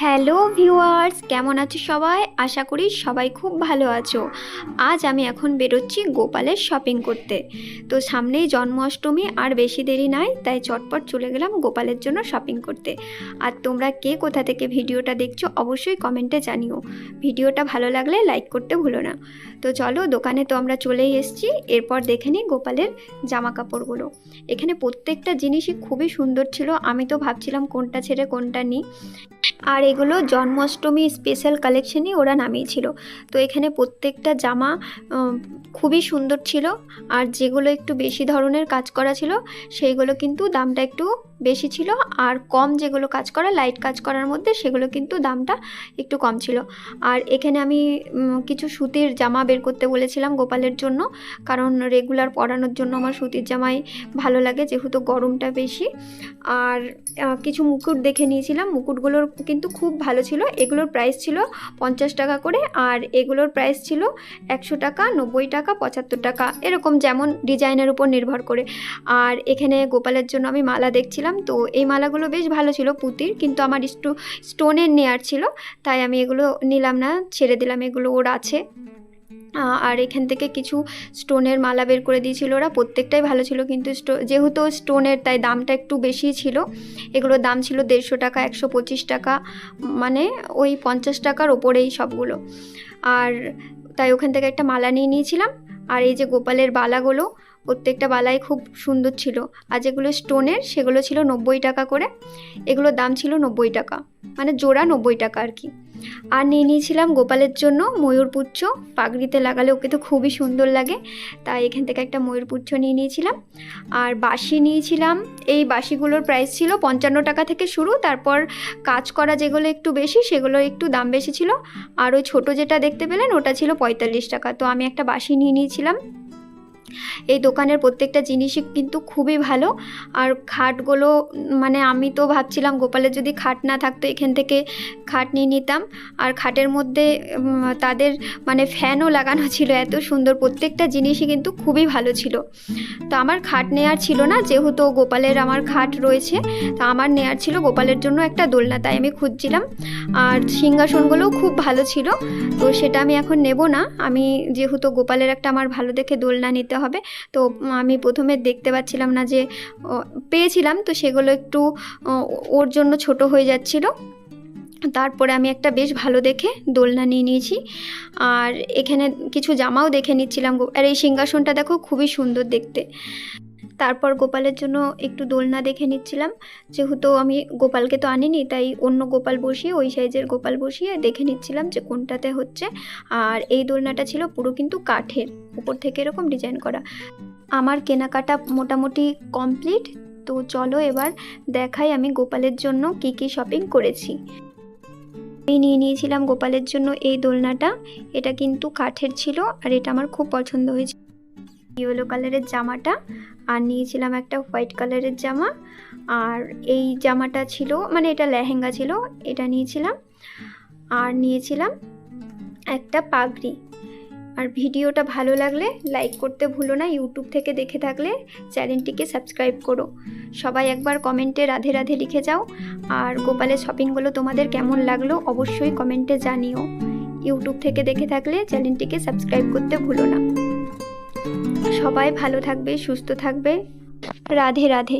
Hello viewers, কেমন আছো সবাই? আশা করি সবাই খুব ভালো আছো। আজ আমি এখন বেরোচ্ছি গোপালের শপিং করতে। তো সামনেই জন্মাষ্টমী, আর বেশি দেরি নাই, তাই চটপট চলে গেলাম গোপালের জন্য শপিং করতে। আর তোমরা কে কোথা থেকে ভিডিওটা দেখছ, অবশ্যই কমেন্টে জানিও। ভিডিওটা ভালো লাগলে লাইক করতে ভুলো না। তো চলো, দোকানে তো আমরা চলেই এসেছি। এরপর দেখে নিই গোপালের জামা কাপড়গুলো এখানে প্রত্যেকটা জিনিসই খুবই সুন্দর ছিল। আমি তো ভাবছিলাম কোনটা ছেড়ে কোনটা নিই। আর এগুলো জন্মাষ্টমী স্পেশাল কালেকশনই ওরা নামিয়েছিল। তো এখানে প্রত্যেকটা জামা খুবই সুন্দর ছিল। আর যেগুলো একটু বেশি ধরনের কাজ করা ছিল, সেইগুলো কিন্তু দামটা একটু বেশি ছিল আর কম যেগুলো কাজ করা লাইট কাজ করার মধ্যে সেগুলো কিন্তু দামটা একটু কম ছিল। আর এখানে আমি কিছু সুতির জামা বের করতে বলেছিলাম গোপালের জন্য, কারণ রেগুলার পরানোর জন্য আমার সুতির জামাই ভালো লাগে যেহেতু গরমটা বেশি। আর কিছু মুকুট দেখে নিয়েছিলাম মুকুটগুলোর কিন্তু খুব ভালো ছিল। এগুলোর প্রাইস ছিল পঞ্চাশ টাকা করে আর এগুলোর প্রাইস ছিল একশো টাকা, নব্বই টাকা, পঁচাত্তর টাকা, এরকম যেমন ডিজাইনের উপর নির্ভর করে। আর এখানে গোপালের জন্য আমি মালা দেখছিলাম তো এই মালাগুলো বেশ ভালো ছিল পুঁতির, কিন্তু আমার স্টো স্টোনের নেয়ার ছিল, তাই আমি এগুলো নিলাম না, ছেড়ে দিলাম, এগুলো ওর আছে। আর এখান থেকে কিছু স্টোনের মালা বের করে দিয়েছিল ওরা, প্রত্যেকটাই ভালো ছিল, কিন্তু যেহেতু স্টোনের তাই দামটা একটু বেশি ছিল, এগুলোর দাম ছিল দেড়শো টাকা, একশো পঁচিশ টাকা মানে ওই পঞ্চাশ টাকার ওপরেই সবগুলো। আর তাই ওখান থেকে একটা মালা নিয়ে নিয়েছিলাম আর এই যে গোপালের বালাগুলো, প্রত্যেকটা বালাই খুব সুন্দর ছিল। আর যেগুলো স্টোনের, সেগুলো ছিল নব্বই টাকা করে। এগুলোর দাম ছিল নব্বই টাকা। মানে জোড়া নব্বই টাকা আর কি। আর নিয়ে নিয়েছিলাম গোপালের জন্য ময়ূরপুচ্ছ পাগড়িতে লাগালে ওকে তো খুবই সুন্দর লাগে। তাই এখান থেকে একটা ময়ূরপুচ্ছ নিয়ে নিয়েছিলাম। আর বাঁশি নিয়েছিলাম। এই বাঁশিগুলোর প্রাইস ছিল পঞ্চান্ন টাকা থেকে শুরু। তারপর কাজ করা যেগুলো একটু বেশি, সেগুলো একটু দাম বেশি ছিল। আর ওই ছোটো যেটা দেখতে পেলেন, ওটা ছিল পঁয়তাল্লিশ টাকা। তো আমি একটা বাঁশি নিয়ে নিয়েছিলাম। এই দোকানের প্রত্যেকটা জিনিসই কিন্তু খুবই ভালো। আর খাটগুলো মানে আমি তো ভাবছিলাম গোপালের যদি খাট না থাকতো এখান থেকে খাট নিয়ে নিতাম। আর খাটের মধ্যে তাদের মানে ফ্যানও লাগানো ছিল এত সুন্দর। প্রত্যেকটা জিনিসই কিন্তু খুবই ভালো ছিল। তো আমার খাট নেয়ার ছিল না, যেহেতু গোপালের আমার খাট রয়েছে, তো আমার নেয়ার ছিল গোপালের জন্য একটা দোলনা, তাই আমি খুঁজছিলাম। আর সিংহাসনগুলোও খুব ভালো ছিল, তো সেটা আমি এখন নেব না। আমি যেহেতু গোপালের একটা আমার ভালো দেখে দোলনা নিতে হবে। তো আমি প্রথমে দেখতে পাচ্ছিলাম না যে পেয়েছিলাম। তো সেগুলো একটু ওর জন্য ছোট হয়ে যাচ্ছিল। তারপরে আমি একটা বেশ ভালো দেখে দোলনা নিয়ে নিয়েছি। আর এখানে কিছু জামাও দেখে নিচ্ছিলাম আর এই সিংহাসনটা দেখো খুবই সুন্দর দেখতে। তারপর গোপালের জন্য একটু দোলনা দেখে নিচ্ছিলাম। যেহেতু আমি গোপালকে তো আনিনি, তাই অন্য গোপাল বসিয়ে, ওই সাইজের গোপাল বসিয়ে দেখে নিচ্ছিলাম যে কোনটাতে হচ্ছে। আর এই দোলনাটা ছিল পুরো কিন্তু কাঠের, উপর থেকে এরকম ডিজাইন করা। আমার কেনাকাটা মোটামুটি কমপ্লিট, তো চলো এবার দেখাই আমি গোপালের জন্য কি কি শপিং করেছি। আমি নিয়ে নিয়েছিলাম গোপালের জন্য এই দোলনাটা। এটা কিন্তু কাঠের ছিল, আর এটা আমার খুব পছন্দ হয়েছে। ইয়েলো কালারের জামাটা আর নিয়েছিলাম একটা হোয়াইট কালারের জামা। আর এই জামাটা ছিল মানে এটা লেহেঙ্গা ছিল, এটা নিয়েছিলাম। আর নিয়েছিলাম একটা পাগড়ি। আর ভিডিওটা ভালো লাগলে লাইক করতে ভুলো না, ইউটিউব থেকে দেখে থাকলে চ্যানেলটিকে সাবস্ক্রাইব করো। সবাই একবার কমেন্টে রাধে রাধে লিখে যাও। আর গোপালের শপিংগুলো তোমাদের কেমন লাগল অবশ্যই কমেন্টে জানিও। ইউটিউব থেকে দেখে থাকলে চ্যানেলটিকে সাবস্ক্রাইব করতে ভুলো না। সবাই ভালো থাকবে সুস্থ থাকবে। রাধে রাধে।